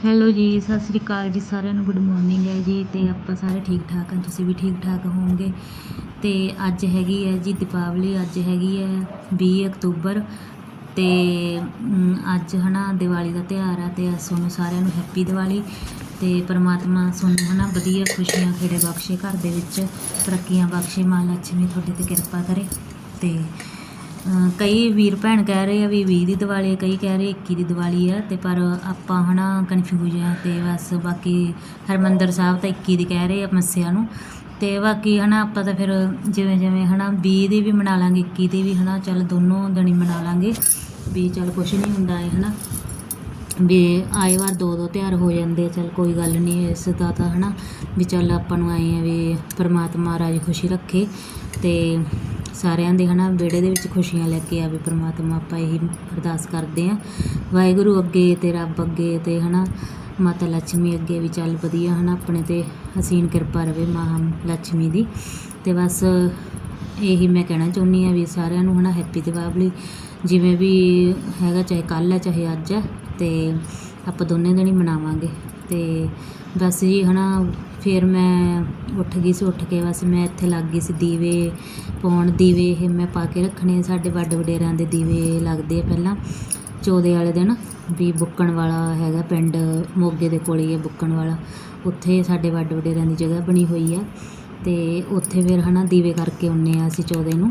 Hello ਜੀ ਸਤਿ ਸ੍ਰੀ ਅਕਾਲ ਜੀ ਸਾਰਿਆਂ ਨੂੰ ਗੁੱਡ ਮਾਰਨਿੰਗ ਹੈ ਜੀ ਤੇ ਆਪਾਂ ਸਾਰੇ ਠੀਕ ਠਾਕ ਹਾਂ ਤੁਸੀਂ ਵੀ ਠੀਕ ਠਾਕ ਹੋਵੋਗੇ? ਤੇ ਅੱਜ ਹੈਗੀ ਹੈ ਜੀ ਦੀਪਾਵਲੀ ਅੱਜ ਹੈਗੀ ਹੈ 20 ਅਕਤੂਬਰ ਤੇ ਮ, ਅੱਜ ਹਨਾ ਦੀਵਾਲੀ ਦਾ ਤਿਉਹਾਰ ਆ ਤੇ ਤੁਹਾਨੂੰ ਸਾਰਿਆਂ ਨੂੰ ਹੈਪੀ ਦੀਵਾਲੀ ਤੇ ਪਰਮਾਤਮਾ ਤੁਹਾਨੂੰ ਹਨਾ ਵਧੀਆ ਖੁਸ਼ੀਆਂ ਖੇੜੇ ਬਖਸ਼ੇ ਘਰ ਦੇ ਵਿੱਚ ਤਰੱਕੀਆਂ ਬਖਸ਼ੇ ਮਾਂ ਲక్ష్ਮੀ ਤੁਹਾਡੇ ਤੇ ਕਿਰਪਾ ਕਰੇ ਤੇ ਕਈ ਵੀਰ ਭੈਣ ਕਹਿ ਰਹੇ ਆ ਵੀ 20 ਦੀ ਦੀਵਾਲੀ ਹੈ, ਕਈ ਕਹਿ ਰਹੇ 21 ਦੀ ਦੀਵਾਲੀ ਆ ਤੇ ਪਰ ਆਪਾਂ ਹਨਾ ਕਨਫਿਊਜ਼ ਆ ਤੇ ਬਸ ਬਾਕੀ ਹਰਮੰਦਰ ਸਾਹਿਬ ਤਾਂ 21 ਦੀ ਕਹਿ ਰਹੇ ਆ ਮੱਸਿਆ ਨੂੰ। ਤੇ ਬਾਕੀ ਹਨਾ ਆਪਾਂ ਤਾਂ ਫਿਰ ਜਿਵੇਂ ਜਿਵੇਂ ਹਨਾ 20 ਦੀ ਵੀ ਮਨਾ ਲਾਂਗੇ 21 ਦੀ ਵੀ ਹਨਾ ਚੱਲ ਦੋਨੋਂ ਦਿਨ ਮਨਾ ਲਾਂਗੇ ਵੀ ਚੱਲ ਕੁਛ ਨਹੀਂ ਹੁੰਦਾ ਹੈ ਹਨਾ। ਵੀ ਆਏ ਵਾਰ ਦੋ ਦੋ ਤਿਉਹਾਰ ਹੋ ਜਾਂਦੇ ਆ, ਚੱਲ ਕੋਈ ਗੱਲ ਨਹੀਂ ਇਸ ਦਾ ਤਾਂ ਹਨਾ ਵੀ ਚੱਲ ਆਪਾਂ ਨੂੰ ਆਏ ਆ ਵੀ ਪਰਮਾਤਮਾ ਰਾਜ ਖੁਸ਼ੀ ਰੱਖੇ ਤੇ ਸਾਰਿਆਂ ਦੇ, ਹਨਾ ਵਿੜੇ ਦੇ ਵਿੱਚ ਖੁਸ਼ੀਆਂ ਲੈ ਕੇ ਆਵੇ ਪਰਮਾਤਮਾ, ਆਪਾਂ ਇਹੀ ਅਰਦਾਸ ਕਰਦੇ ਆਂ ਵਾਹਿਗੁਰੂ ਅੱਗੇ ਤੇ ਰੱਬ ਅੱਗੇ ਤੇ, ਹਨਾ, ਮਾਤਾ ਲక్ష్ਮੀ ਅੱਗੇ ਵੀ ਚੱਲ ਵਧੀਆ, ਹਨਾ, ਆਪਣੇ ਤੇ ਹਸੀਨ ਕਿਰਪਾ ਰਵੇ ਮਾਂ ਲక్ష్ਮੀ ਦੀ। ਤੇ ਬਸ ਇਹੀ ਮੈਂ ਕਹਿਣਾ ਚਾਹੁੰਦੀ ਆ ਵੀ ਸਾਰਿਆਂ ਨੂੰ, ਹਨਾ ਹੈਪੀ ਦੀਵਾਲੀ। ਜਿਵੇਂ ਵੀ ਹੈਗਾ, ਚਾਹੇ ਕੱਲ ਆ ਚਾਹੇ ਅੱਜ ਆ ਤੇ ਆਪਾਂ ਦੋਨੇ ਦਿਨ ਹੀ ਮਨਾਵਾਂਗੇ। ਤੇ ਬਸ ਜੀ, ਹਨਾ ਫਿਰ ਮੈਂ ਉੱਠ ਗਈ ਸੀ, ਉੱਠ ਕੇ ਬਸ ਮੈਂ ਇੱਥੇ ਲੱਗ ਗਈ ਸੀ ਦੀਵੇ ਪਾਉਣ। ਦੀਵੇ ਇਹ ਮੈਂ ਪਾ ਕੇ ਰੱਖਣੇ ਸਾਡੇ ਵੱਡ ਵਡੇਰਿਆਂ ਦੇ ਦੀਵੇ ਲੱਗਦੇ ਆ ਪਹਿਲਾਂ। ਚੌਦੇ ਵਾਲੇ ਦਿਨ ਵੀ ਬੁੱਕਣ ਵਾਲਾ ਹੈਗਾ ਪਿੰਡ, ਮੋਗੇ ਦੇ ਕੋਲ ਹੀ ਹੈ ਬੁੱਕਣ ਵਾਲਾ। ਉੱਥੇ ਸਾਡੇ ਵੱਡ ਵਡੇਰਿਆਂ ਦੀ ਜਗ੍ਹਾ ਬਣੀ ਹੋਈ ਆ ਤੇ ਉੱਥੇ ਫਿਰ ਹਨਾ ਦੀਵੇ ਕਰਕੇ ਆਉਂਦੇ ਆ ਅਸੀਂ ਚੌਦੇ ਨੂੰ।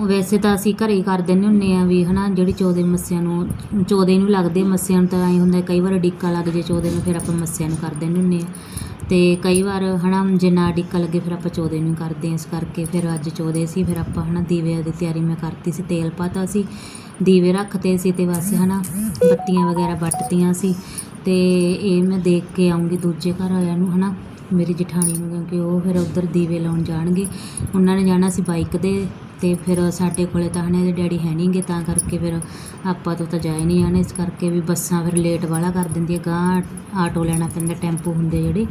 ਵੈਸੇ ਤਾਂ ਅਸੀਂ ਘਰੇ ਹੀ ਕਰ ਦਿੰਦੇ ਹੁੰਨੇ ਆ ਵੀ ਹਨਾ, ਜਿਹੜੀ ਚੌਦੇ ਮੱਸਿਆਂ ਨੂੰ, ਚੌਦੇ ਨੂੰ ਲੱਗਦੇ ਮੱਸਿਆਂ ਨੂੰ ਤਾਂ ਐਂ ਹੁੰਦਾ ਕਈ ਵਾਰ ਡਿੱਕਾ ਲੱਗ ਜੇ ਚੌਦੇ ਨੂੰ, ਫਿਰ ਆਪਾਂ ਮੱਸਿਆਂ ਨੂੰ ਕਰ ਦਿੰਦੇ ਹੁੰਨੇ ਆ ਤੇ ਕਈ ਵਾਰ ਹਨਾ ਜੇ ਨਾ ਡਿੱਕਾ ਲੱਗੇ ਫਿਰ ਆਪਾਂ ਚੌਦੇ ਨੂੰ ਕਰਦੇ ਆ ਇਸ ਕਰਕੇ ਫਿਰ ਅੱਜ ਚੌਦੇ ਸੀ, ਫਿਰ ਆਪਾਂ ਹਨਾ ਦੀਵੇ ਦੀ ਤਿਆਰੀ ਮੈਂ ਕਰਤੀ ਸੀ, ਤੇਲ ਪਾਤਾ ਸੀ, ਦੀਵੇ ਰੱਖਤੇ ਸੀ ਤੇ ਬਸ ਹਨਾ, ਬੱਤੀਆਂ ਵਗੈਰਾ ਵੱਟਤੀਆਂ ਸੀ। ਤੇ ਇਹ ਮੈਂ ਦੇਖ ਕੇ ਆਉਂਗੀ ਦੂਜੇ ਘਰ ਵਾਲਿਆਂ ਨੂੰ ਹਨਾ, ਮੇਰੀ ਜਠਾਣੀ ਨੂੰ, ਕਿਉਂਕਿ ਉਹ ਫਿਰ ਉਧਰ ਦੀਵੇ ਲਾਉਣ ਜਾਣਗੇ। ਉਹਨਾਂ ਨੇ ਜਾਣਾ ਸੀ ਬਾਈਕ ਤੇ ਤੇ ਫਿਰ ਸਾਡੇ ਕੋਲੇ ਤਾਂ ਹਨੇ ਇਹਦੇ ਡੈਡੀ ਹੈ ਨਹੀਂਗੇ ਤਾਂ ਕਰਕੇ ਫਿਰ ਆਪਾਂ ਤੋਂ ਤਾਂ ਜਾਏ ਨਹੀਂ ਆਣੇ ਇਸ ਕਰਕੇ ਵੀ ਬੱਸਾਂ ਫਿਰ ਲੇਟ ਵਾਲਾ ਕਰ ਦਿੰਦੀ ਹੈ ਗਾਂ ਆਟੋ ਲੈਣਾ ਪੈਂਦਾ, ਟੈਂਪੂ ਹੁੰਦੇ ਜਿਹੜੇ,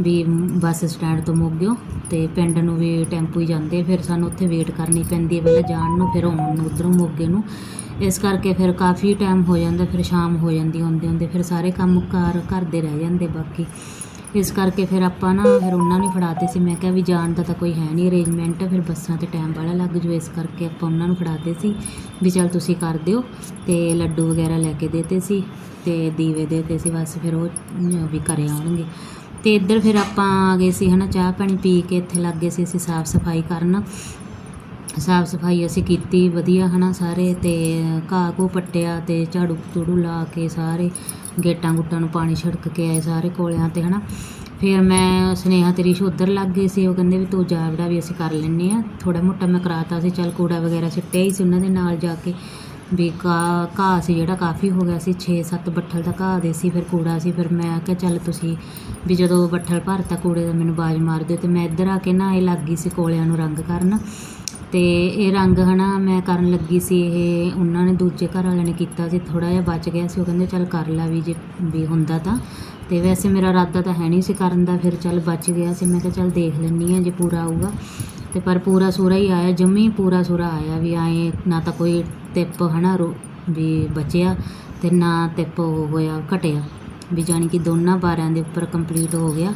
ਵੀ ਬੱਸ ਸਟੈਂਡ ਤੋਂ ਮੋਗਿਓ ਤੇ ਪਿੰਡ ਨੂੰ ਵੀ ਟੈਂਪੂ ਹੀ ਜਾਂਦੇ। ਫਿਰ ਸਾਨੂੰ ਉੱਥੇ ਵੇਟ ਕਰਨੀ ਪੈਂਦੀ ਹੈ ਪਹਿਲਾਂ ਜਾਣ ਨੂੰ, ਫਿਰ ਆਉਣ ਨੂੰ, ਉਧਰੋਂ ਮੋਗੇ ਨੂੰ। ਇਸ ਕਰਕੇ ਫਿਰ ਕਾਫੀ ਟਾਈਮ ਹੋ ਜਾਂਦਾ, ਫਿਰ ਸ਼ਾਮ ਹੋ ਜਾਂਦੀ ਆਉਂਦੇ ਆਉਂਦੇ ਫਿਰ ਸਾਰੇ ਕੰਮ ਕਾਰ, ਘਰ ਰਹਿ ਜਾਂਦੇ ਬਾਕੀ। ਇਸ ਕਰਕੇ ਫਿਰ ਆਪਾਂ ਨਾ ਫਿਰ ਉਹਨਾਂ ਨੂੰ ਫੜਾਤੇ ਸੀ। ਮੈਂ ਕਿਹਾ ਵੀ ਜਾਣ ਦਾ ਤਾਂ ਕੋਈ ਹੈ ਨਹੀਂ ਅਰੇਂਜਮੈਂਟ ਫਿਰ ਬੱਸਾਂ ਤੇ ਟਾਈਮ ਵਾਲਾ ਲੱਗ ਜੂ ਇਸ ਕਰਕੇ ਆਪਾਂ ਉਹਨਾਂ ਨੂੰ ਫੜਾਤੇ ਸੀ ਵੀ ਚਲ ਤੁਸੀਂ ਕਰ ਦਿਓ ਤੇ ਲੱਡੂ ਵਗੈਰਾ ਲੈ ਕੇ ਦੇਤੇ ਸੀ ਤੇ ਦੀਵੇ ਦੇਤੇ ਸੀ। ਬਸ ਫਿਰ ਉਹ ਵੀ ਘਰੇ ਆਉਣਗੇ। ਤੇ ਇੱਧਰ ਫਿਰ ਆਪਾਂ ਆ ਗਏ ਸੀ ਹਨਾ ਚਾਹ ਪਾਣੀ ਪੀ ਕੇ ਇੱਥੇ ਲੱਗ ਗਏ ਸੀ ਅਸੀਂ ਸਾਫ਼ ਸਫ਼ਾਈ ਕਰਨ। ਸਾਫ਼ ਸਫ਼ਾਈ ਅਸੀਂ ਕੀਤੀ, ਵਧੀਆ ਹੈ ਨਾ ਸਾਰੇ ਅਤੇ ਘਾਹ ਘੂ ਪੱਟਿਆ ਅਤੇ ਝਾੜੂ ਝੂੜੂ ਲਾ ਕੇ ਸਾਰੇ ਗੇਟਾਂ ਗੁੱਟਾਂ ਨੂੰ ਪਾਣੀ ਛਿੜਕ ਕੇ ਆਏ ਸਾਰੇ ਕੋਲਿਆਂ ਤੇ ਹੈ ਨਾ ਫਿਰ ਮੈਂ ਸੁਨੇਹਾ ਤੇ ਰਿਸ਼ੂ ਉੱਧਰ ਲੱਗ ਗਏ ਸੀ, ਉਹ ਕਹਿੰਦੇ ਵੀ ਤੂੰ ਜਾ ਵੜਾ ਵੀ ਅਸੀਂ ਕਰ ਲੈਂਦੇ ਆ ਥੋੜਾ ਮੋਟਾ ਮੈਂ ਕਰਾਤਾ ਸੀ, ਚੱਲ ਕੂੜਾ ਵਗੈਰਾ ਸਿੱਟਿਆ ਹੀ ਸੀ ਉਹਨਾਂ ਦੇ ਨਾਲ ਜਾ ਕੇ। ਵੀ ਘਾਹ ਘਾਹ ਸੀ ਜਿਹੜਾ ਕਾਫੀ ਹੋ ਗਿਆ ਸੀ 6-7 ਬੱਠਲ ਦਾ ਘਾਹ ਦੇ ਸੀ, ਫਿਰ ਕੂੜਾ ਸੀ, ਫਿਰ ਮੈਂ ਕਿਹਾ ਚੱਲ ਤੁਸੀਂ ਵੀ ਜਦੋਂ ਬੱਠਲ ਭਰਤਾ ਕੂੜੇ ਦਾ ਮੈਨੂੰ ਬਾਜ਼ ਮਾਰ ਦਿਓ। ਤੇ ਮੈਂ ਇੱਧਰ ਆ ਕੇ ਨਾ, ਇਹ ਲੱਗ ਗਈ ਸੀ ਕੋਲਿਆਂ ਨੂੰ ਰੰਗ ਕਰਨ। ਅਤੇ ਇਹ ਰੰਗ ਹੈ ਨਾ ਮੈਂ ਕਰਨ ਲੱਗੀ ਸੀ ਇਹ। ਉਹਨਾਂ ਨੇ ਦੂਜੇ ਘਰ ਵਾਲਿਆਂ ਨੇ ਕੀਤਾ ਸੀ ਥੋੜ੍ਹਾ ਜਿਹਾ ਬਚ ਗਿਆ ਸੀ, ਉਹ ਕਹਿੰਦੇ ਚੱਲ ਕਰ ਲਾ ਵੀ ਜੇ ਵੀ ਹੁੰਦਾ ਤਾਂ। ਅਤੇ ਵੈਸੇ ਮੇਰਾ ਇਰਾਦਾ ਤਾਂ ਹੈ ਨਹੀਂ ਸੀ ਕਰਨ ਦਾ, ਫਿਰ ਚੱਲ ਬਚ ਗਿਆ ਸੀ। ਮੈਂ ਕਿਹਾ ਚੱਲ ਦੇਖ ਲੈਂਦੀ ਹਾਂ ਜੇ ਪੂਰਾ ਆਊਗਾ। ਅਤੇ ਪਰ ਪੂਰਾ ਸੂਰਾ ਹੀ ਆਇਆ, ਜੰਮੀ ਪੂਰਾ ਸੂਰਾ ਆਇਆ ਵੀ ਆਏ ਨਾ ਤਾਂ ਕੋਈ ਟਿਪ ਨਾ ਰੋ ਵੀ ਬਚਿਆ ਅਤੇ ਨਾ ਟਿਪ ਉਹ ਹੋਇਆ, ਘਟਿਆ। ਵੀ ਜਾਣੀ ਕਿ ਦੋਨਾਂ ਬਾਰਿਆਂ ਦੇ ਉੱਪਰ ਕੰਪਲੀਟ ਹੋ ਗਿਆ।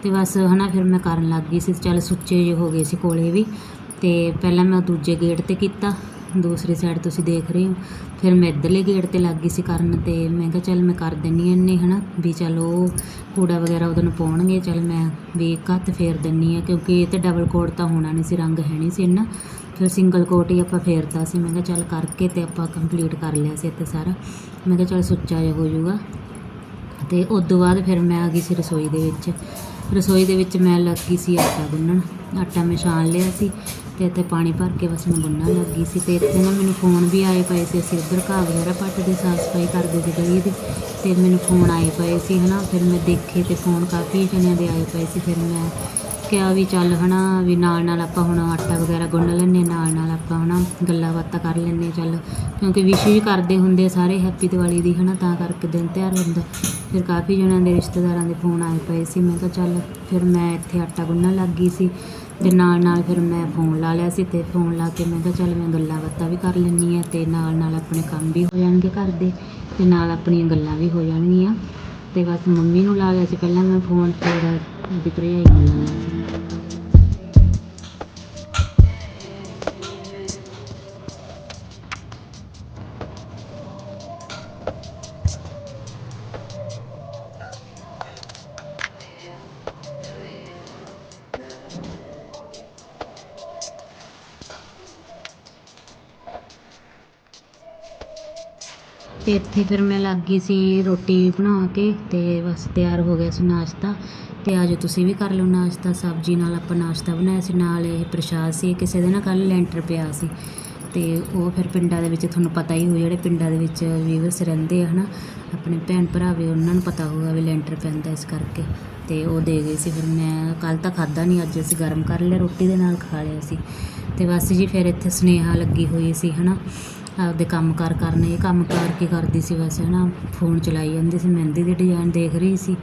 ਅਤੇ ਬਸ ਹਨਾ ਫਿਰ ਮੈਂ ਕਰਨ ਲੱਗ ਗਈ ਸੀ, ਚੱਲ ਸੁੱਚੇ ਜਿਹੇ ਹੋ ਗਏ ਸੀ ਕੋਲੇ ਵੀ। ਤੇ ਪਹਿਲਾਂ ਮੈਂ ਦੂਜੇ ਗੇਟ ਤੇ ਕੀਤਾ, ਦੂਸਰੀ ਸਾਈਡ ਤੁਸੀਂ ਦੇਖ ਰਹੇ ਹੋ। ਫਿਰ ਮੈਂ ਇੱਧਰਲੇ ਗੇਟ ਤੇ ਲੱਗ ਗਈ ਸੀ ਕਰਨ ਤੇ ਮੈਂ ਕਿਹਾ ਚੱਲ ਮੈਂ ਕਰ ਦਿੰਨੀ ਆ ਇਹਨੇ ਹਨਾ? ਵੀ ਚੱਲ ਉਹ ਕੂੜਾ ਵਗੈਰਾ ਉਹਦੇ ਨੂੰ ਪਾਉਣਗੇ, ਚੱਲ ਮੈਂ ਵੀ ਇੱਕ ਹੱਥ ਫੇਰ ਦਿੰਨੀ ਆ, ਕਿਉਂਕਿ ਇਹ ਤੇ ਡਬਲ ਕੋਟ ਤਾਂ ਹੋਣਾ ਨਹੀਂ ਸੀ, ਰੰਗ ਹੈ ਨਹੀਂ ਸੀ ਇੰਨਾ। ਫਿਰ ਸਿੰਗਲ ਕੋਟ ਹੀ ਆਪਾਂ ਫੇਰਤਾ ਸੀ, ਮੈਂ ਕਿਹਾ ਚੱਲ ਕਰਕੇ ਤੇ ਆਪਾਂ ਕੰਪਲੀਟ ਕਰ ਲਿਆ ਸੀ ਇੱਥੇ ਸਾਰਾ। ਮੈਂ ਕਿਹਾ ਚੱਲ ਸੁੱਚਾ ਜਿਹਾ ਹੋ ਜਾਊਗਾ। ਤੇ ਉਸ ਤੋਂ ਬਾਅਦ ਫਿਰ ਮੈਂ ਆ ਗਈ ਸੀ ਰਸੋਈ ਦੇ ਵਿੱਚ। ਰਸੋਈ ਦੇ ਵਿੱਚ ਮੈਂ ਲੱਗੀ ਸੀ ਆਟਾ ਗੁੰਨਣ। ਆਟਾ ਮੈਂ ਛਾਣ ਲਿਆ ਸੀ। ਤੇ ਇੱਥੇ ਪਾਣੀ ਭਰ ਕੇ ਬਸ ਮੈਂ ਗੁੰਨਣ ਲੱਗੀ ਸੀ ਤੇ ਇੱਥੇ ਨਾ ਮੈਨੂੰ ਫੋਨ ਵੀ ਆਏ ਪਏ ਸੀ। ਅਸੀਂ ਉੱਧਰ ਘਾਹ ਵਗੈਰਾ ਪੱਟਦੇ, ਸਾਫ਼ ਸਫ਼ਾਈ ਕਰਦੇ ਸੀ ਗਲੀ ਦੀ ਤੇ ਮੈਨੂੰ ਫੋਨ ਆਏ ਪਏ ਸੀ, ਹਨਾ? ਫਿਰ ਮੈਂ ਦੇਖੇ ਤੇ ਫੋਨ ਕਾਫੀ ਜਣਿਆਂ ਦੇ ਆਏ ਪਏ ਸੀ। ਫਿਰ ਮੈਂ ਕਿਹਾ ਵੀ ਚੱਲ, ਹਨਾ, ਵੀ ਨਾਲ ਨਾਲ ਆਪਾਂ ਹੁਣ ਆਟਾ ਵਗੈਰਾ ਗੁੰਨ ਲੈਂਦੇ, ਨਾਲ ਨਾਲ ਆਪਾਂ, ਹਨਾ, ਗੱਲਾਂ ਬਾਤਾਂ ਕਰ ਲੈਂਦੇ, ਚੱਲ। ਕਿਉਂਕਿ ਵਿਸ਼ ਵੀ ਕਰਦੇ ਹੁੰਦੇ ਸਾਰੇ ਹੈਪੀ ਦੀਵਾਲੀ ਦੀ, ਹਨਾ, ਤਾਂ ਕਰਕੇ ਦਿਨ ਤਿਆਰ ਹੁੰਦਾ। ਫਿਰ ਕਾਫੀ ਜਣਿਆਂ ਦੇ ਰਿਸ਼ਤੇਦਾਰਾਂ ਦੇ ਫੋਨ ਆਏ ਪਏ ਸੀ। ਮੈਂ ਕਿਹਾ ਚੱਲ, ਫਿਰ ਮੈਂ ਇੱਥੇ ਆਟਾ ਗੁੰਨਣ ਲੱਗ ਗਈ ਸੀ। ਤੇ ਨਾਲ ਨਾਲ ਫਿਰ ਮੈਂ ਫੋਨ ਲਾ ਲਿਆ ਸੀ ਤੇ ਫੋਨ ਲਾ ਕੇ ਮੈਂ ਕਿਹਾ ਚੱਲ ਮੈਂ ਗੱਲਾਂ ਬਾਤਾਂ ਵੀ ਕਰ ਲੈਂਦੀ ਆ ਤੇ ਨਾਲ ਨਾਲ ਆਪਣੇ ਕੰਮ ਵੀ ਹੋ ਜਾਣਗੇ ਘਰ ਦੇ ਤੇ ਨਾਲ ਆਪਣੀਆਂ ਗੱਲਾਂ ਵੀ ਹੋ ਜਾਣਗੀਆਂ ਤੇ ਬਸ ਮੰਮੀ ਨੂੰ ਲਾ ਲਿਆ ਸੀ ਪਹਿਲਾਂ ਮੈਂ ਫੋਨ ਫਿਰ ਵਿਕਰਿਆ ਹੀ ਨੂੰ ਅਤੇ ਇੱਥੇ ਫਿਰ ਮੈਂ ਲੱਗ ਗਈ ਸੀ ਰੋਟੀ ਬਣਾ ਕੇ ਅਤੇ ਬਸ ਤਿਆਰ ਹੋ ਗਿਆ ਸੀ ਨਾਸ਼ਤਾ। ਅਤੇ ਆ ਆਜੋ ਤੁਸੀਂ ਵੀ ਕਰ ਲਓ ਨਾਸ਼ਤਾ। ਸਬਜ਼ੀ ਨਾਲ ਆਪਾਂ ਨਾਸ਼ਤਾ ਬਣਾਇਆ ਸੀ। ਨਾਲ ਇਹ ਪ੍ਰਸ਼ਾਦ ਸੀ। ਕਿਸੇ ਦੇ ਨਾ ਕੱਲ੍ਹ ਲੈਂਟਰ ਪਿਆ ਸੀ। ਅਤੇ ਉਹ ਫਿਰ ਪਿੰਡਾਂ ਦੇ ਵਿੱਚ ਤੁਹਾਨੂੰ ਪਤਾ ਹੀ ਹੋ ਜਿਹੜੇ ਪਿੰਡਾਂ ਦੇ ਵਿੱਚ ਵੀਵਰਸ ਰਹਿੰਦੇ ਆ, ਹਨਾ? ਆਪਣੇ ਭੈਣ ਭਰਾ ਵੀ ਉਹਨਾਂ ਨੂੰ ਪਤਾ ਹੋਊਗਾ ਵੀ ਲੈਂਟਰ ਪੈਂਦਾ ਇਸ ਕਰਕੇ। ਤੇ ਉਹ ਦੇ ਗਏ ਸੀ। ਫਿਰ ਮੈਂ ਕੱਲ ਤਾਂ ਖਾਦਾ ਨਹੀਂ ਅੱਜ ਅਸੀਂ ਗਰਮ ਕਰ ਲਿਆ, ਰੋਟੀ ਦੇ ਨਾਲ ਖਾ ਲਿਆ ਸੀ। ਤੇ ਬਸ ਜੀ, ਫਿਰ ਇੱਥੇ ਸੁਨੇਹਾ ਲੱਗੀ ਹੋਈ ਸੀ, ਹਨਾ? ਆਪਦੇ ਕੰਮ ਕਾਰ ਕਰਨੇ। ਕੰਮ ਕਾਰ ਕੀ ਕਰਦੀ ਸੀ ਵੈਸੇ ਹਨਾ, ਫੋਨ ਚਲਾਈ ਜਾਂਦੀ ਸੀ, ਮਹਿੰਦੀ ਦੇ ਡਿਜ਼ਾਈਨ ਦੇਖ ਰਹੀ ਸੀ।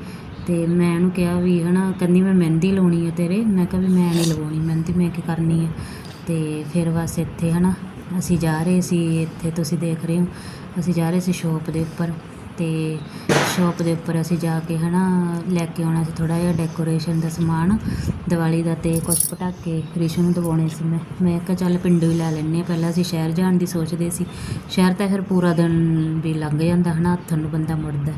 ਤੇ ਮੈਂ ਉਹਨੂੰ ਕਿਹਾ ਵੀ, ਹਨਾ, ਕਹਿੰਦੀ ਮੈਂ ਮਹਿੰਦੀ ਲਾਉਣੀ ਹੈ ਤੇਰੇ। ਮੈਂ ਕਿਹਾ ਵੀ ਮੈਂ ਨਹੀਂ ਲਵਾਉਣੀ ਮਹਿੰਦੀ, ਮੈਂ ਕੀ ਕਰਨੀ ਹੈ ਤੇ ਫਿਰ ਬਸ ਇੱਥੇ, ਹਨਾ, ਅਸੀਂ ਜਾ ਰਹੇ ਸੀ, ਇੱਥੇ ਤੁਸੀਂ ਦੇਖ ਰਹੇ ਹੋ, ਅਸੀਂ ਜਾ ਰਹੇ ਸੀ ਸ਼ੋਪ ਦੇ ਉੱਪਰ। ਤੇ ਸ਼ੋਪ ਦੇ ਉੱਪਰ ਅਸੀਂ ਜਾ ਕੇ ਹਨਾ ਲੈ ਕੇ ਆਉਣਾ ਸੀ ਥੋੜਾ ਜਿਹਾ ਡੈਕੋਰੇਸ਼ਨ ਦਾ ਸਮਾਨ, ਦੀਵਾਲੀ ਦਾ ਤੇ ਕੁਝ ਪਟਾਕੇ ਰਿਸ਼ੂ ਨੂੰ ਦਵਾਉਣੇ ਸੀ ਮੈਂ। ਮੈਂ ਕਿਹਾ ਚੱਲ ਪਿੰਡੋਂ ਹੀ ਲੈ ਲੈਂਦੇ ਹਾਂ। ਪਹਿਲਾਂ ਅਸੀਂ ਸ਼ਹਿਰ ਜਾਣ ਦੀ ਸੋਚਦੇ ਸੀ। ਸ਼ਹਿਰ ਤਾਂ ਫਿਰ ਪੂਰਾ ਦਿਨ ਵੀ ਲੰਘ ਜਾਂਦਾ ਹਨਾ, ਹੱਥਾਂ ਨੂੰ ਬੰਦਾ ਮੁੜਦਾ।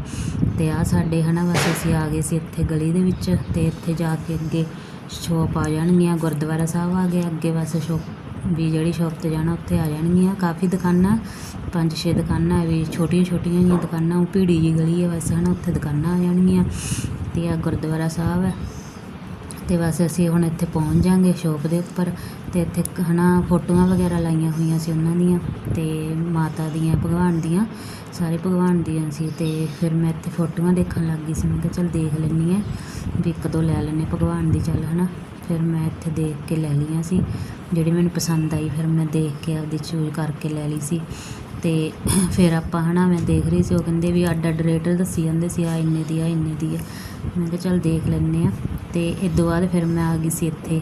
ਤੇ ਆ ਸਾਡੇ ਹਨਾ ਬਸ ਅਸੀਂ ਆ ਗਏ ਸੀ ਇੱਥੇ ਗਲੀ ਦੇ ਵਿੱਚ ਤੇ ਇੱਥੇ ਜਾ ਕੇ ਅੱਗੇ ਸ਼ੋਪ ਆ ਜਾਣਗੀਆਂ। ਗੁਰਦੁਆਰਾ ਸਾਹਿਬ ਆ ਗਿਆ, ਅੱਗੇ ਬਸ ਸ਼ੋਪ ਵੀ ਜਿਹੜੀ ਸ਼ੋਪ ਤੇ ਜਾਣਾ, ਉੱਥੇ ਆ ਜਾਣਗੀਆਂ। ਕਾਫੀ ਦੁਕਾਨਾਂ ਪੰਜ ਛੇ ਦੁਕਾਨਾਂ, ਵੀ ਛੋਟੀਆਂ ਛੋਟੀਆਂ ਜਿਹੀਆਂ ਦੁਕਾਨਾਂ, ਉਹ ਭੀੜੀ ਜੀ ਗਲੀ ਹੈ ਵੈਸੇ ਹਨਾ, ਉੱਥੇ ਦੁਕਾਨਾਂ ਆ ਜਾਣਗੀਆਂ। ਤੇ ਆ ਗੁਰਦੁਆਰਾ ਸਾਹਿਬ ਹੈ ਤੇ ਬਸ ਅਸੀਂ ਹੁਣ ਇੱਥੇ ਪਹੁੰਚ ਜਾਾਂਗੇ ਸ਼ੋਪ ਦੇ ਉੱਪਰ। ਤੇ ਇੱਥੇ ਹਨਾ, ਫੋਟੋਆਂ ਵਗੈਰਾ ਲਾਈਆਂ ਹੋਈਆਂ ਸੀ ਉਹਨਾਂ ਦੀਆਂ। ਤੇ ਮਾਤਾ ਦੀਆਂ, ਭਗਵਾਨ ਦੀਆਂ, ਸਾਰੇ ਭਗਵਾਨ ਦੀਆਂ ਸੀ। ਤੇ ਫਿਰ ਮੈਂ ਇੱਥੇ ਫੋਟੋਆਂ ਦੇਖਣ ਲੱਗ ਗਈ ਸੀ। ਮੈਂ ਕਿਹਾ, ਚੱਲ ਦੇਖ ਲੈਂਦੀ ਹਾਂ ਵੀ ਇੱਕ ਦੋ ਲੈ ਲੈਂਦੇ ਭਗਵਾਨ ਦੀ ਚੱਲ, ਹਨਾ। ਫਿਰ ਮੈਂ ਇੱਥੇ ਦੇਖ ਕੇ ਲੈ ਲਈਆਂ ਸੀ। ਜਿਹੜੀ ਮੈਨੂੰ ਪਸੰਦ ਆਈ, ਫਿਰ ਮੈਂ ਦੇਖ ਕੇ ਆਪਦੀ ਚੂਜ਼ ਕਰਕੇ ਲੈ ਲਈ ਸੀ। ਅਤੇ ਫਿਰ ਆਪਾਂ ਹੈ ਨਾ ਮੈਂ ਦੇਖ ਰਹੀ ਸੀ, ਉਹ ਕਹਿੰਦੇ ਵੀ ਅੱਡ ਅੱਡ ਰੇਟ ਦੱਸੀ ਜਾਂਦੇ ਸੀ ਆ ਇੰਨੇ ਦੀ ਆ ਇੰਨੇ ਦੀ ਆ। ਮੈਂ ਕਿਹਾ ਚੱਲ ਦੇਖ ਲੈਂਦੇ ਆ ਅਤੇ ਇਸ ਤੋਂ ਬਾਅਦ ਫਿਰ ਮੈਂ ਆ ਗਈ ਸੀ ਇੱਥੇ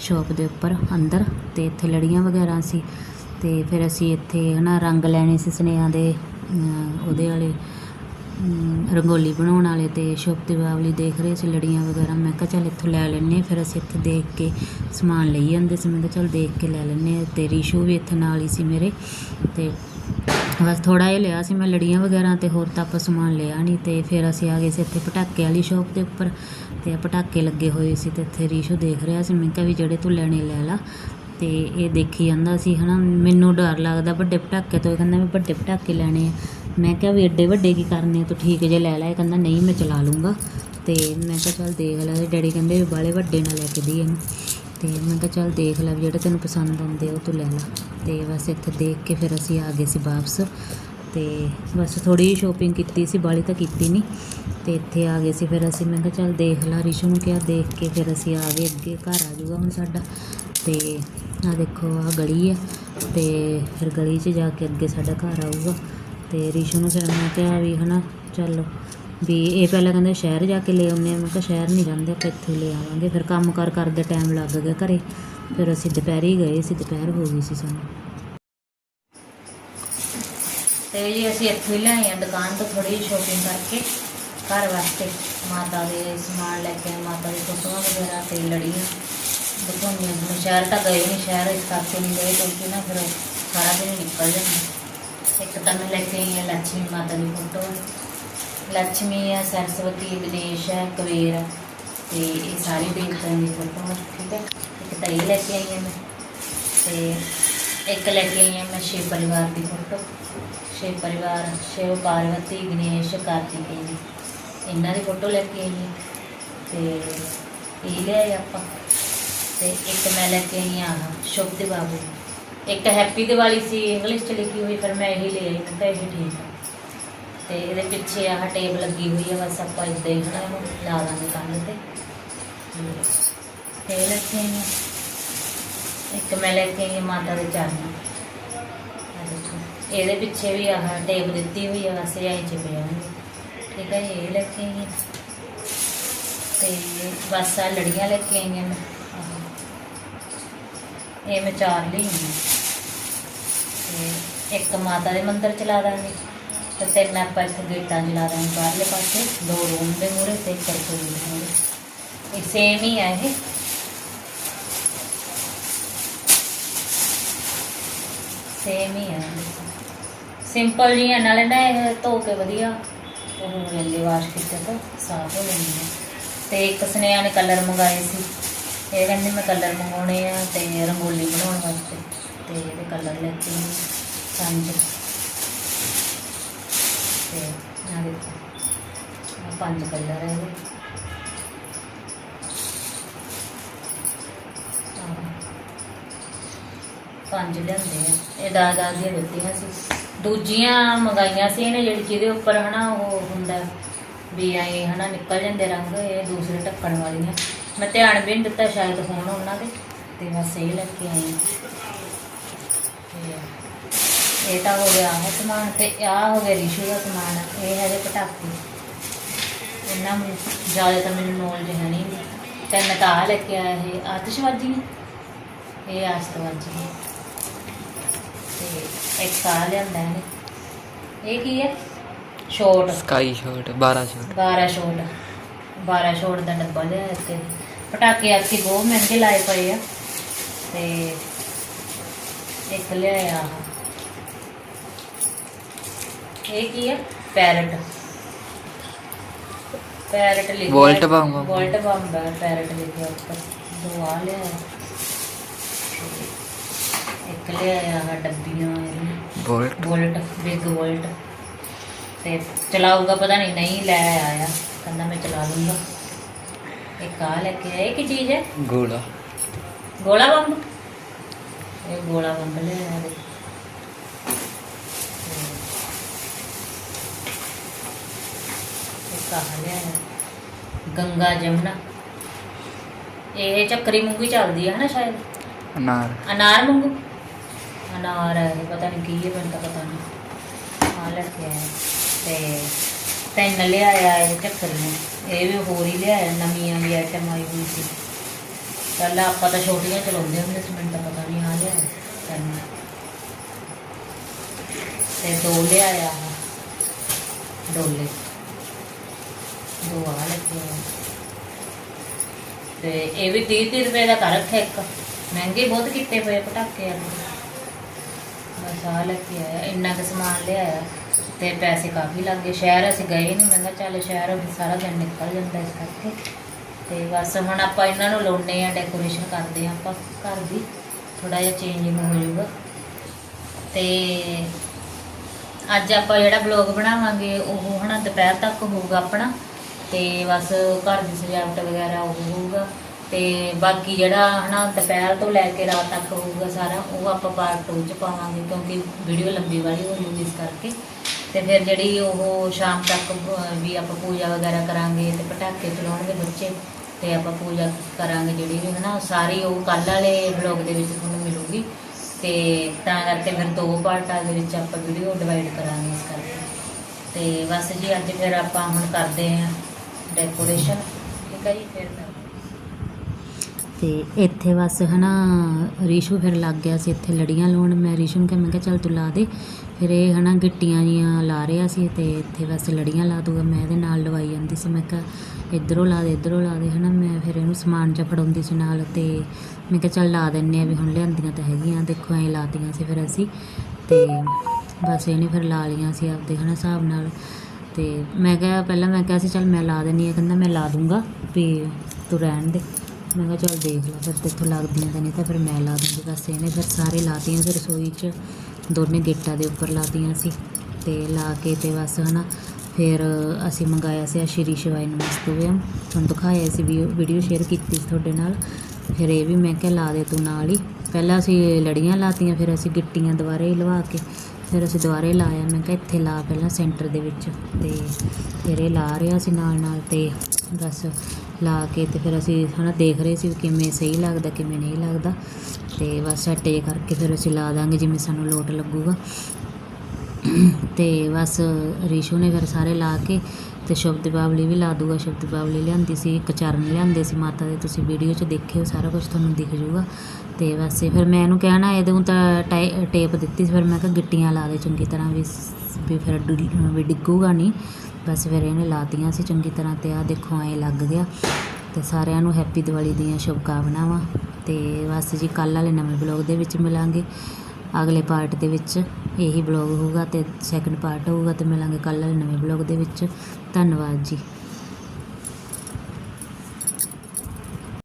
ਸ਼ੋਪ ਦੇ ਉੱਪਰ, ਅੰਦਰ ਅਤੇ ਇੱਥੇ ਲੜੀਆਂ ਵਗੈਰਾ ਸੀ। ਅਤੇ ਫਿਰ ਅਸੀਂ ਇੱਥੇ ਹੈ ਨਾ ਰੰਗ ਲੈਣੇ ਸੀ ਸੁਨੇਹਾਂ ਦੇ ਉਹਦੇ ਵਾਲੇ। ਰੰਗੋਲੀ ਬਣਾਉਣ ਵਾਲੇ ਤੇ ਸ਼ੁਭ ਦੀਪਾਵਲੀ ਦੇਖ ਰਹੇ ਸੀ, ਲੜੀਆਂ ਵਗੈਰਾ। ਮੈਂ ਕਿਹਾ, ਚੱਲ ਇੱਥੋਂ ਲੈ ਲੈਂਦੇ ਹਾਂ। ਫਿਰ ਅਸੀਂ ਇੱਥੇ ਦੇਖ ਕੇ ਸਮਾਨ ਲਈ ਜਾਂਦੇ ਸੀ। ਮੈਂ ਕਿਹਾ, ਚੱਲ ਦੇਖ ਕੇ ਲੈ ਲੈਂਦੇ ਹਾਂ। ਤੇ ਰੀਸ਼ੂ ਵੀ ਇੱਥੇ ਨਾਲ ਹੀ ਸੀ ਮੇਰੇ। ਤੇ ਬਸ ਥੋੜਾ ਜਿਹਾ ਲਿਆ ਸੀ ਮੈਂ ਲੜੀਆਂ ਵਗੈਰਾ ਤੇ ਹੋਰ ਤਾਂ ਆਪਾਂ ਸਮਾਨ ਲਿਆ ਨਹੀਂ। ਤੇ ਫਿਰ ਅਸੀਂ ਆ ਗਏ ਸੀ ਇੱਥੇ ਪਟਾਕੇ ਵਾਲੀ ਸ਼ੋਪ ਦੇ ਉੱਪਰ। ਤੇ ਪਟਾਕੇ ਲੱਗੇ ਹੋਏ ਸੀ ਤੇ ਇੱਥੇ ਰੀਸ਼ੂ ਦੇਖ ਰਿਹਾ ਸੀ। ਮੈਂ ਕਿਹਾ ਵੀ ਜਿਹੜੇ ਤੂੰ ਲੈਣੇ ਲੈ ਲਾ। ਤੇ ਇਹ ਦੇਖੀ ਜਾਂਦਾ ਸੀ, ਹਨਾ। ਮੈਨੂੰ ਡਰ ਲੱਗਦਾ ਵੱਡੇ ਪਟਾਕੇ ਤੋਂ। ਇਹ ਕਹਿੰਦਾ ਮੈਂ ਵੱਡੇ ਪਟਾਕੇ ਲੈਣੇ ਆ। ਮੈਂ ਕਿਹਾ ਵੀ ਐਡੇ ਵੱਡੇ ਕੀ ਕਰਨੇ ਤੂੰ ਠੀਕ ਜੇ ਲੈ ਲੈ। ਕਹਿੰਦਾ, ਨਹੀਂ, ਮੈਂ ਚਲਾ ਲੂੰਗਾ। ਤੇ ਮੈਂ ਕਿਹਾ, ਚੱਲ ਦੇਖ ਲੈ। ਤੇ ਡੈਡੀ ਕਹਿੰਦੇ ਵੀ ਬਾਲੇ ਵੱਡੇ ਨਾਲ ਲੈ ਕੇ ਦੀ ਇਹਨੂੰ। ਤੇ ਮੈਂ ਕਿਹਾ, ਚੱਲ ਦੇਖ ਲੈ ਵੀ ਜਿਹੜੇ ਤੈਨੂੰ ਪਸੰਦ ਆਉਂਦੇ ਆ, ਉਹ ਤੂੰ ਲੈ ਲੈ। ਤੇ ਬਸ ਇੱਥੇ ਦੇਖ ਕੇ ਫਿਰ ਅਸੀਂ ਆ ਗਏ ਸੀ ਵਾਪਸ। ਤੇ ਬਸ ਥੋੜੀ ਜਿਹੀ ਸ਼ੋਪਿੰਗ ਕੀਤੀ ਸੀ, ਬਾਲੀ ਤਾਂ ਕੀਤੀ ਨਹੀਂ ਤੇ ਇੱਥੇ ਆ ਗਏ ਸੀ ਫਿਰ ਅਸੀਂ। ਮੈਂ ਕਿਹਾ, ਚੱਲ ਦੇਖ ਲਾ, ਰਿਸ਼ੂ ਨੂੰ ਕਿਹਾ, ਦੇਖ ਕੇ ਫਿਰ ਅਸੀਂ ਆ ਗਏ ਅੱਗੇ। ਘਰ ਆ ਜਾਊਗਾ ਹੁਣ ਸਾਡਾ। ਤੇ ਆ ਦੇਖੋ ਆ ਗਲੀ ਆ। ਤੇ ਫਿਰ ਗਲੀ 'ਚ ਜਾ ਕੇ ਅੱਗੇ ਸਾਡਾ ਘਰ ਆਊਗਾ। ਤੇ ਰਿਸ਼ੂ ਨੂੰ ਫਿਰ ਮੈਂ ਕਿਹਾ ਵੀ ਹਨਾ, ਚੱਲ ਵੀ ਇਹ ਪਹਿਲਾਂ ਕਹਿੰਦੇ ਸ਼ਹਿਰ ਜਾ ਕੇ ਲੈ ਆਉਂਦੇ ਆ। ਮੈਂ ਕਿਹਾ ਸ਼ਹਿਰ ਨਹੀਂ ਜਾਂਦੇ, ਆਪਾਂ ਇੱਥੇ ਹੀ ਲੈ ਆਵਾਂਗੇ। ਫਿਰ ਕੰਮ ਕਾਰ ਕਰਦੇ ਟਾਈਮ ਲੱਗ ਗਿਆ ਘਰੇ। ਫਿਰ ਅਸੀਂ ਦੁਪਹਿਰੇ ਗਏ ਸੀ, ਦੁਪਹਿਰ ਹੋ ਗਈ ਸੀ ਸਾਨੂੰ। ਤੇ ਜੀ ਅਸੀਂ ਇੱਥੇ ਲਿਆਏ ਆ ਦੁਕਾਨ ਤੋਂ ਥੋੜੀ ਸ਼ੋਪਿੰਗ ਕਰਕੇ ਘਰ ਵਾਸਤੇ। ਮਾਤਾ ਦੇ ਸਮਾਨ ਲੈ ਕੇ ਮਾਤਾ ਦੀ ਫੋਟੋਆਂ ਵਗੈਰਾ ਤੇ ਲੜੀਆਂ ਦਿਖਾਉਣੀਆਂ। ਸ਼ਹਿਰ ਤਾਂ ਗਏ ਨਹੀਂ ਸ਼ਹਿਰ ਇਸ ਕਰਕੇ ਨਹੀਂ ਗਏ ਕਿਉਂਕਿ ਨਾ ਫਿਰ ਸਾਰਾ ਦਿਨ ਨਿਕਲ ਜਾਂਦਾ। ਇੱਕ ਤਾਂ ਮੈਂ ਲੈ ਕੇ ਆਈ ਹਾਂ ਲక్ష్ਮੀ ਮਾਤਾ ਦੀ ਫੋਟੋ ਲక్ష్ਮੀ ਹੈ, ਸਰਸਵਤੀ, ਵਿਦੇਸ਼ ਹੈ ਕਵੇਰ ਹੈ। ਤੇ ਇਹ ਸਾਰੀ ਦੇਵਤਾਂ ਦੀ ਫੋਟੋ ਹੈ, ਠੀਕ ਹੈ। ਇੱਕ ਤਾਂ ਇਹ ਲੈ ਕੇ ਆਈ ਹਾਂ ਮੈਂ। ਤੇ ਇੱਕ ਲੈ ਕੇ ਆਈ ਹਾਂ ਮੈਂ ਸ਼ਿਵ ਪਰਿਵਾਰ ਦੀ ਫੋਟੋ ਸ਼ਿਵ ਪਰਿਵਾਰ, ਸ਼ਿਵ, ਪਾਰਵਤੀ, ਗਣੇਸ਼, ਕਾਰਤਿਕੇਯ ਜੀ। ਇਹਨਾਂ ਦੀ ਫੋਟੋ ਲੈ ਕੇ ਆਈ ਹਾਂ। ਤੇ ਇਹ ਲਿਆਏ ਆਪਾਂ। ਤੇ ਇੱਕ ਮੈਂ ਲੈ ਕੇ ਆਈ ਹਾਂ ਸ਼ੁਭ ਦੇ ਬਾਬੂ ਇੱਕ ਹੈਪੀ ਦੀਵਾਲੀ ਸੀ ਇੰਗਲਿਸ਼ ਚ ਲਿਖੀ ਹੋਈ, ਫਿਰ ਮੈਂ ਇਹ ਲੈ ਆਈ ਮੈਂ ਕਿਹਾ ਇਹ ਠੀਕ ਆ। ਤੇ ਇਹਦੇ ਪਿੱਛੇ ਆਹ ਟੇਪ ਲੱਗੀ ਹੋਈ ਆ, ਬਸ ਆਪਾਂ ਇਦਾਂ ਹੀ ਹਨਾ ਇਹਨੂੰ ਲਾ ਦਾਂਗੇ ਕੰਨ ਤੇ। ਤੇ ਇਹ ਲੈ ਇੱਕ ਮੈਂ ਲੈ ਕੇ ਆਈ ਮਾਤਾ ਦੇ ਚਰਨ। ਇਹਦੇ ਪਿੱਛੇ ਵੀ ਆਹ ਟੇਪ ਦਿੱਤੀ ਹੋਈ ਆ, ਬਸ ਐਂ ਚ ਪਿਆ ਠੀਕ ਹੈ ਇਹ ਲੈ ਕੇ ਆਈ ਤੇ ਬਸ ਆ ਲੜੀਆਂ ਲੈ ਕੇ ਆਈਆਂ ਮੈਂ ਇਹ ਮੈਂ ਚਾਰ ਲਈ ਤੇ ਇੱਕ ਮਾਤਾ ਦੇ ਮੰਦਿਰ ਚਲਾ ਦਾਂਗੇ। ਤੇ ਤਿੰਨ ਆਪਾਂ ਇੱਥੇ ਗੇਟਾਂ 'ਚ ਲਾ ਦਾਂਗੇ ਬਾਹਰਲੇ ਪਾਸੇ, ਦੋ ਰੂਮ ਦੇ ਮੂਹਰੇ ਤੇ ਇੱਕ ਰਸੋਈ ਦੇ ਮੂਹਰੇ। ਇਹ ਸੇਮ ਹੀ ਹੈ ਇਹ। ਸੇਮ ਹੀ ਆ ਸਿੰਪਲ ਜੀ ਆ ਨਾਲੇ ਨਾ ਇਹ ਧੋ ਕੇ ਵਧੀਆ ਉਹ ਹੋ ਜਾਂਦੇ ਵਾਸ਼ ਕੀਤੇ ਤੋਂ, ਸਾਫ਼ ਹੋ ਜਾਂਦੀ ਹੈ ਤੇ ਇੱਕ ਸੁਨੇਹਾ ਨੇ ਕਲਰ ਮੰਗਾਏ ਸੀ। ਇਹ ਕਹਿੰਦੇ ਮੈਂ ਕਲਰ ਮੰਗਾਉਣੇ ਆ ਤੇ ਰੰਗੋਲੀ ਬਣਾਉਣ ਵਾਸਤੇ। ਤੇ ਇਹਦੇ ਕਲਰ ਲੈ ਕੇ ਪੰਜ ਤੇ ਆ ਪੰਜ ਕਲਰ ਹੈ ਇਹਦੇ। ਪੰਜ ਲਿਆਂਦੇ ਆ। ਇਹ ਦਾਦਾ ਦੀਆਂ ਦਿੱਤੀਆਂ ਸੀ। ਦੂਜੀਆਂ ਮੰਗਾਈਆਂ ਸੀ ਇਹਨੇ ਜਿਹੜੀ ਜਿਹਦੇ ਉੱਪਰ ਹਨਾ ਉਹ ਹੁੰਦਾ ਵੀ ਐ ਹਨਾ ਨਿਕਲ ਜਾਂਦੇ ਰੰਗ, ਇਹ ਦੂਸਰੇ ਢੱਕਣ ਵਾਲੀਆਂ। ਮੈਂ ਧਿਆਨ ਵੀ ਨਹੀਂ ਦਿੱਤਾ, ਸ਼ਾਇਦ ਹੋਣ ਉਹਨਾਂ ਦੇ। ਤੇ ਬਸ ਇਹ ਲੈ ਕੇ ਆਈ ਇਹ ਤਾਂ ਹੋ ਗਿਆ ਆਹ ਸਮਾਨ ਤੇ ਆਹ ਹੋ ਗਿਆ ਰਿਸ਼ੂ ਦਾ ਸਮਾਨ ਇਹ ਹੈਗੇ ਪਟਾਕੇ। ਇਹਨਾਂ ਨੂੰ ਜ਼ਿਆਦਾ ਤਾਂ ਮੈਨੂੰ ਨੌਲੇਜ ਹੈ ਨਹੀਂ। ਤਿੰਨ ਤਾਂ ਆਹ ਲੈ ਕੇ ਆਇਆ ਇਹ ਆਤਿਸ਼ਬਾਜ਼ੀ ਨੇ। ਇਹ ਆਤਿਸ਼ਬਾਜ਼ੀ ਨੇ ਤੇ ਇੱਕ ਆ ਲਿਆਂਦਾ ਇਹਨੇ। ਇਹ ਕੀ ਹੈ? Shot sky shot 12 shot 12 shot 12 shot ਦਾ ਡੱਬਾ ਲਿਆ ਇੱਥੇ। ਪਟਾਕੇ ਆਖੀ ਬਹੁਤ ਮਹਿੰਗੇ ਲਾਏ ਪਏ ਆ। ਤੇ ਇੱਕ ਲਿਆਇਆ ਆਹ। ਇਹ ਕੀ ਹੈ? ਪੈਰਟ ਪੈਰਟ ਲਿਖਿਆ bomb ਆ। ਵੋਲਟ ਬੰਬ ਹੈ ਪੈਰਟ ਲਿਖਿਆ ਉੱਪਰ। ਦੋ ਆ ਲਿਆ ਇੱਕ ਲਿਆਇਆ ਆਹ ਡੱਬੀਆਂ ਬੋਲਟ ਵੋਲਟ ਬਿਗ ਵੋਲਟ ਤੇ ਚਲਾਊਗਾ ਪਤਾ ਨਹੀਂ ਨਹੀਂ ਲੈ ਆਇਆ। ਕਹਿੰਦਾ ਮੈਂ ਚਲਾ ਲੂੰਗਾ। ਇੱਕ ਆ ਲੈ ਕੇ ਆਇਆ ਇਹ ਕੀ ਚੀਜ਼ ਹੈ? ਗੋਲਾ। ਗੋਲਾ ਬੰਬ? ਇਹ ਗੋਲਾ ਬੰਬ ਲੈ ਆਇਆ ਆ ਲਿਆ ਗੰਗਾ ਜਮਨਾ। ਇਹ ਚੱਕਰੀ ਮੂੰਗੀ ਚੱਲਦੀ ਹੈ ਨਾ ਸ਼ਾਇਦ? ਅਨਾਰ। ਅਨਾਰ ਮੰਗੂ? ਅਨਾਰ ਹੈ ਪਤਾ ਨਹੀਂ ਕੀ ਹੈ ਮੈਨੂੰ ਤਾਂ ਪਤਾ ਨਹੀਂ ਆ ਲੈ ਕੇ ਆਇਆ ਤੇ ਤਿੰਨ ਲਿਆਇਆ ਇਹ ਚੱਕਰੀਆਂ ਇਹ ਵੀ ਹੋਰ ਹੀ ਲਿਆਇਆ ਨਵੀਆਂ ਵੀ ਆਈਟਮ ਆਈ ਹੋਈ ਸੀ। ਪਹਿਲਾਂ ਆਪਾਂ ਤਾਂ ਛੋਟੀਆਂ ਚਲਾਉਂਦੇ ਹੁੰਦੇ ਸੀ ਮੈਨੂੰ ਤਾਂ ਪਤਾ ਨਹੀਂ ਆ ਲਿਆ ਤਿੰਨ ਤੇ ਦੋ ਲਿਆਇਆ ਡੋਲੇ। ਦੋ ਆ ਲੈ ਕੇ ਤੇ ਇਹ ਵੀ 30 30 ਰੁਪਏ ਦਾ ਕਰ ਰੱਖਿਆ ਇੱਕ। ਮਹਿੰਗੇ ਬਹੁਤ ਕੀਤੇ ਪਏ ਪਟਾਕੇ ਆ। ਬਸ ਆ ਲੈ ਕੇ ਆਇਆ ਇੰਨਾ ਕੁ ਸਮਾਨ ਲਿਆਇਆ। ਤੇ ਪੈਸੇ ਕਾਫੀ ਲੱਗ ਸ਼ਹਿਰ ਅਸੀਂ ਗਏ ਨਹੀਂ ਮੈਂ ਕਿਹਾ ਚੱਲ ਸ਼ਹਿਰ ਸਾਰਾ ਦਿਨ ਨਿਕਲ ਜਾਂਦਾ ਇਸ ਕਰਕੇ। ਤੇ ਬਸ ਹੁਣ ਆਪਾਂ ਇਹਨਾਂ ਨੂੰ ਲਾਉਣੇ ਆ ਡੈਕੋਰੇਸ਼ਨ ਕਰਦੇ ਆ ਆਪਾਂ, ਘਰ ਦੀ ਥੋੜਾ ਜਿਹਾ ਚੇਂਜਿੰਗ ਹੋ ਜਾਊਗਾ। ਤੇ ਅੱਜ ਆਪਾਂ ਜਿਹੜਾ ਬਲੌਗ ਬਣਾਵਾਂਗੇ, ਉਹ ਹਨਾ ਦੁਪਹਿਰ ਤੱਕ ਹੋਊਗਾ ਆਪਣਾ। ਤੇ ਬਸ ਘਰ ਦੀ ਸਜਾਵਟ ਵਗੈਰਾ ਉਹ ਹੋਊਗਾ। ਤੇ ਬਾਕੀ ਜਿਹੜਾ ਹਨਾ ਦੁਪਹਿਰ ਤੋਂ ਲੈ ਕੇ ਰਾਤ ਤੱਕ ਹੋਊਗਾ ਸਾਰਾ, ਉਹ ਆਪਾਂ ਪਾਰਟ 2 ਚ ਪਾਵਾਂਗੇ ਕਿਉਂਕਿ ਵੀਡੀਓ ਲੰਬੀ ਵਾਲੀ ਹੋ ਜੂਗੀ ਇਸ ਕਰਕੇ। ਤੇ ਫਿਰ ਜਿਹੜੀ ਉਹ ਸ਼ਾਮ ਤੱਕ ਵੀ ਆਪਾਂ ਪੂਜਾ ਵਗੈਰਾ ਕਰਾਂਗੇ ਤੇ ਪਟਾਕੇ ਚਲਾਉਣਗੇ ਬੱਚੇ, ਤੇ ਆਪਾਂ ਪੂਜਾ ਕਰਾਂਗੇ ਜਿਹੜੀ ਵੀ ਹਨਾ, ਸਾਰੀ ਉਹ ਕੱਲ ਵਾਲੇ ਵਲੌਗ ਦੇ ਵਿੱਚ ਤੁਹਾਨੂੰ ਮਿਲੂਗੀ। ਤੇ ਤਾਂ ਕਰਕੇ ਫਿਰ ਦੋ ਪਾਰਟਾਂ ਦੇ ਵਿੱਚ ਆਪਾਂ ਵੀਡੀਓ ਡਿਵਾਈਡ ਕਰਾਂਗੇ ਇਸ ਕਰਕੇ। ਤੇ ਬਸ ਜੀ, ਅੱਜ ਫਿਰ ਆਪਾਂ ਹੁਣ ਕਰਦੇ ਆਂ ਡੈਕੋਰੇਸ਼ਨ ਠੀਕ ਹੈ ਜੀ, ਫਿਰ ਕਰਦੇ ਤੇ ਇੱਥੇ ਬਸ ਹਨਾ, ਰੀਸ਼ੂ ਫਿਰ ਲੱਗ ਗਿਆ ਸੀ, ਇੱਥੇ ਲੜੀਆਂ ਲਾਉਣ। ਮੈਂ ਰੀਸ਼ੂ ਨੂੰ ਕਿਹਾ, ਮੈਂ ਕਿਹਾ ਚੱਲ ਤੂੰ ਲਾ ਦੇ। ਫਿਰ ਇਹ ਹਨਾ ਗਿੱਟੀਆਂ ਜੀਆਂ ਲਾ ਰਿਹਾ ਸੀ ਤੇ ਇੱਥੇ ਬਸ ਲੜੀਆਂ ਲਾ ਦੂਗਾ। ਮੈਂ ਇਹਦੇ ਨਾਲ ਲਵਾਈ ਜਾਂਦੀ ਸੀ। ਮੈਂ ਕਿਹਾ, ਇੱਧਰੋਂ ਲਾ ਦੇ, ਇੱਧਰੋਂ ਲਾ ਦੇ। ਹਨਾ ਮੈਂ ਫਿਰ ਇਹਨੂੰ ਸਮਾਨ ਜਿਹਾ ਫੜਾਉਂਦੀ ਸੀ ਨਾਲ ਤੇ ਮੈਂ ਕਿਹਾ, ਚੱਲ ਲਾ ਦਿੰਨੇ ਆ ਵੀ ਹੁਣ ਲਿਆਂਦੀਆਂ ਤਾਂ ਹੈਗੀਆਂ। ਦੇਖੋ, ਐਂ ਲਾਤੀਆਂ ਸੀ ਫਿਰ ਅਸੀਂ। ਤੇ ਬਸ ਇਹਨੇ ਫਿਰ ਲਾ ਲਈਆਂ ਸੀ ਆਪਦੇ ਹਨਾ ਹਿਸਾਬ ਨਾਲ। ਤੇ ਮੈਂ ਕਿਹਾ ਪਹਿਲਾਂ ਮੈਂ ਕਿਹਾ ਸੀ, ਚੱਲ ਮੈਂ ਲਾ ਦਿੰਨੀ ਆ ਕਹਿੰਦਾ ਮੈਂ ਲਾ ਦੂੰਗਾ, ਵੀ ਤੂੰ ਰਹਿਣ ਦੇ। ਮੈਂ ਕਿਹਾ ਚੱਲ ਦੇਖ ਲਾ, ਫਿਰ ਤੇਥੋਂ ਲੱਗਦੀਆਂ ਤਾਂ ਨਹੀਂ ਤਾਂ ਫਿਰ ਮੈਂ ਲਾ ਦੂੰਗੀ। ਬਸ ਇਹਨੇ ਫਿਰ ਸਾਰੇ ਲਾਤੀਆਂ ਫਿਰ ਰਸੋਈ 'ਚ। ਦੋਨੇ ਗੇਟਾਂ ਦੇ ਉੱਪਰ ਲਾਤੀਆਂ ਸੀ। ਤੇ ਲਾ ਕੇ ਤੇ ਬਸ ਹਨਾ, ਫਿਰ ਅਸੀਂ ਮੰਗਾਇਆ ਸੀ ਸ਼੍ਰੀ ਸ਼ਿਵਾਈ ਨਮਸਤੁਭਯਮ ਤੁਹਾਨੂੰ ਦਿਖਾਇਆ ਸੀ ਵੀਡੀਓ ਸ਼ੇਅਰ ਕੀਤੀ ਸੀ ਤੁਹਾਡੇ ਨਾਲ। ਫਿਰ ਇਹ ਵੀ ਮੈਂ ਕਿਹਾ ਲਾ ਦੇ ਤੂੰ ਨਾਲ ਹੀ। ਪਹਿਲਾਂ ਅਸੀਂ ਲੜੀਆਂ ਲਾਤੀਆਂ ਫਿਰ ਅਸੀਂ ਗਿੱਟੀਆਂ ਦੁਬਾਰੇ ਹੀ ਲਵਾ ਕੇ। ਫਿਰ ਅਸੀਂ ਦੁਬਾਰੇ ਲਾਇਆ। ਮੈਂ ਕਿਹਾ ਇੱਥੇ ਲਾ ਪਹਿਲਾਂ ਸੈਂਟਰ ਦੇ ਵਿੱਚ ਤੇ ਫਿਰ ਇਹ ਲਾ ਰਿਹਾ ਸੀ ਨਾਲ ਨਾਲ ਤੇ ਬਸ ਲਾ ਕੇ ਤੇ ਫਿਰ ਅਸੀਂ ਹਨਾ ਦੇਖ ਰਹੇ ਸੀ ਵੀ ਕਿਵੇਂ ਸਹੀ ਲੱਗਦਾ, ਕਿਵੇਂ ਨਹੀਂ ਲੱਗਦਾ। ਤੇ ਬਸ ਸੈੱਟ ਜੇ ਕਰਕੇ ਫਿਰ ਅਸੀਂ ਲਾ ਦਾਂਗੇ ਜਿਵੇਂ ਸਾਨੂੰ ਲੋਟ ਲੱਗੂਗਾ। ਤੇ ਬਸ ਰੀਸ਼ੂ ਨੇ ਫਿਰ ਸਾਰੇ ਲਾ ਕੇ ਤੇ ਸ਼ਬਦ ਬਾਵਲੀ ਵੀ ਲਾ ਦੂਗਾ, ਸ਼ਬਦ ਬਾਵਲੀ ਲਿਆਂਦੀ ਸੀ, ਇੱਕ ਚਰਨ ਲਿਆਂਦੇ ਸੀ ਮਾਤਾ ਦੇ, ਤੁਸੀਂ ਵੀਡੀਓ 'ਚ ਦੇਖਿਓ, ਸਾਰਾ ਕੁਝ ਤੁਹਾਨੂੰ ਦਿਖ ਜਾਊਗਾ। ਤੇ ਵੈਸੇ ਫਿਰ ਮੈਂ ਇਹਨੂੰ ਕਹਿਣਾ ਇਹਦੋਂ ਤਾਂ ਟਾਈ- ਟੇਪ ਦਿੱਤੀ ਸੀ, ਫਿਰ ਮੈਂ ਕਿਹਾ ਗਿੱਟੀਆਂ ਲਾ ਦੇ ਚੰਗੀ ਤਰ੍ਹਾਂ ਵੀ ਵੀ ਫਿਰ ਵੀ ਡਿੱਗੂਗਾ ਨਹੀਂ। ਬਸ ਫਿਰ ਇਹਨੇ ਲਾਤੀਆਂ ਸੀ ਚੰਗੀ ਤਰ੍ਹਾਂ ਤੇ ਆ ਦੇਖੋ ਐਂ ਲੱਗ ਗਿਆ। ਤੇ ਸਾਰਿਆਂ ਨੂੰ ਹੈਪੀ ਦੀਵਾਲੀ ਦੀਆਂ ਸ਼ੁਭਕਾਮਨਾਵਾਂ। ਤੇ ਬਸ ਜੀ, ਕੱਲ੍ਹ ਵਾਲੇ ਨਵੇਂ ਬਲੌਗ ਦੇ ਵਿੱਚ ਮਿਲਾਂਗੇ। ਅਗਲੇ ਪਾਰਟ ਦੇ ਵਿੱਚ ਇਹੀ ਬਲੌਗ ਹੋਊਗਾ ਤੇ ਸੈਕੰਡ ਪਾਰਟ ਹੋਊਗਾ ਤੇ ਮਿਲਾਂਗੇ ਕੱਲ੍ਹ ਵਾਲੇ ਨਵੇਂ ਬਲੌਗ ਦੇ ਵਿੱਚ। ਧੰਨਵਾਦ ਜੀ।